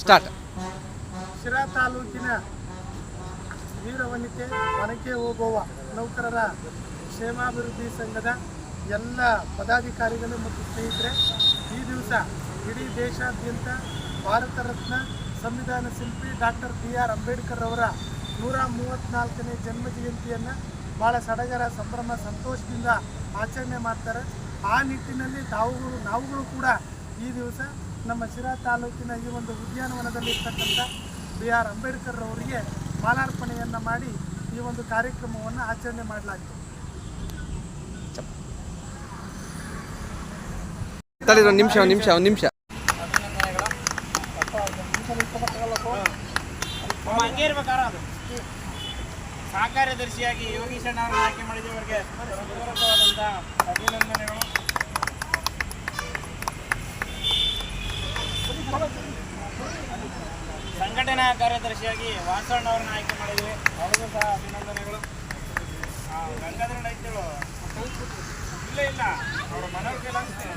Start. Sira ತಾಲೂಕಿನ ವೀರವನಿತೆ ಒನಕೆ ಓಬವ್ವ ನೌಕರರ ಕ್ಷೇಮಾಭಿವೃದ್ಧಿ ಸಂಘದ ಎಲ್ಲ ಪದಾಧಿಕಾರಿಗಳು ಮತ್ತು ಸ್ನೇಹಿತರೆ, ಈ ದಿವಸ ಇಡೀ ದೇಶಾದ್ಯಂತ ಭಾರತ ರತ್ನ ಸಂವಿಧಾನ ಶಿಲ್ಪಿ ಡಾಕ್ಟರ್ ಬಿ ಆರ್ ಅಂಬೇಡ್ಕರ್ ಅವರ ನೂರ ಮೂವತ್ತ್ನಾಲ್ಕನೇ ಜನ್ಮ ಜಯಂತಿಯನ್ನು ಭಾಳ ಸಡಗರ, ಸಂಭ್ರಮ, ಸಂತೋಷದಿಂದ ಆಚರಣೆ ಮಾಡ್ತಾರೆ. ಆ ನಿಟ್ಟಿನಲ್ಲಿ ತಾವುಗಳು ನಾವುಗಳು ಕೂಡ ಈ ದಿವಸ ನಮ್ಮ ಶಿರಾ ತಾಲೂಕಿನ ಈ ಒಂದು ಉದ್ಯಾನವನದಲ್ಲಿ ಇರ್ತಕ್ಕಂಥ ಬಿ ಆರ್ ಅಂಬೇಡ್ಕರ್ ಅವರಿಗೆ ಮಾಲಾರ್ಪಣೆಯನ್ನು ಮಾಡಿ ಈ ಒಂದು ಕಾರ್ಯಕ್ರಮವನ್ನು ಆಚರಣೆ ಮಾಡಲಾಗಿದೆ. ನಿಮಿಷ ಒಂದು ನಿಮಿಷ. ಒಂದು ನಿಮಿಷ ಕಾರ್ಯದರ್ಶಿಯಾಗಿ ಯೋಗೀಶಣ್ಣ ಆಯ್ಕೆ ಮಾಡಿದ್ದೀವಿ ಅವರಿಗೆ ಅಭಿನಂದನೆಗಳು. ಸಂಘಟನಾ ಕಾರ್ಯದರ್ಶಿಯಾಗಿ ವಾಸಣ್ಣ ಅವರನ್ನು ಆಯ್ಕೆ ಮಾಡಿದ್ವಿ ಅವ್ರಿಗೂ ಸಹ ಅಭಿನಂದನೆಗಳು. ಗಂಗಾಧರ ಐತೇಳು ಇಲ್ಲ ಇಲ್ಲ. ಅವರ ಕೈಲಿ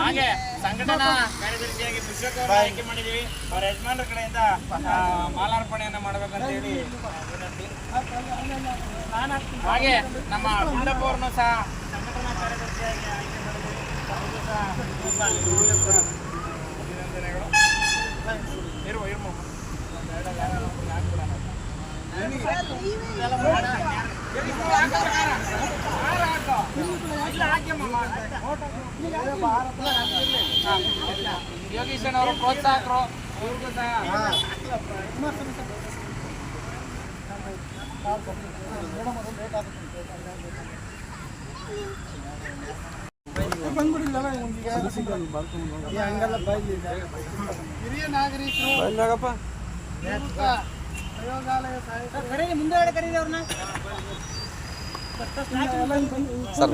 ಹಾಗೆ ಸಂಘಟನಾ ಕಾರ್ಯದರ್ಶಿಯಾಗಿ ಪುಸ್ತಕ ಆಯ್ಕೆ ಮಾಡಿದ್ದೀವಿ. ಅವರ ಯಜಮಾನರ ಕಡೆಯಿಂದ ಮಾಲಾರ್ಪಣೆಯನ್ನ ಅಂತ ಹೇಳಿ ಹಾಗೆ ನಮ್ಮ ಗುಂಡಪ್ಪ ಅವ್ರನ್ನು ಸಹ ಸಂಘಟನಾ ಕಾರ್ಯದರ್ಶಿಯಾಗಿ ಆಯ್ಕೆ ಮಾಡಿದ್ದೀವಿ. ಅವ್ರಿಗೂ ಸಹ ಯಾರು ಸಹ ಅಭಿನಂದನೆಗಳು ಇರುವ ಇರುವ ಯೋಗೀಶನ್ ಅವರು ಪ್ರೋತ್ಸಾಹಕರು ಇವ್ರಿಗೂ ಸಹ ಹಿರಿಯ ನಾಗರಿಕರು ನಿವೃತ್ತ ಪ್ರಯೋಗಾಲಯ ಸಹಾಯಕ ಸರ್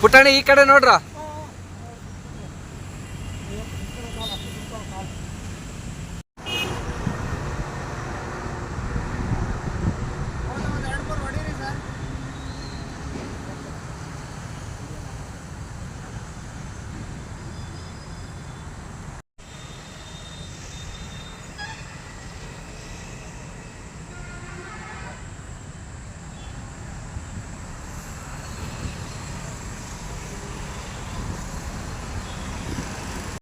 ಪುಟಾಣಿ ಈ ಕಡೆ ನೋಡ್ರ?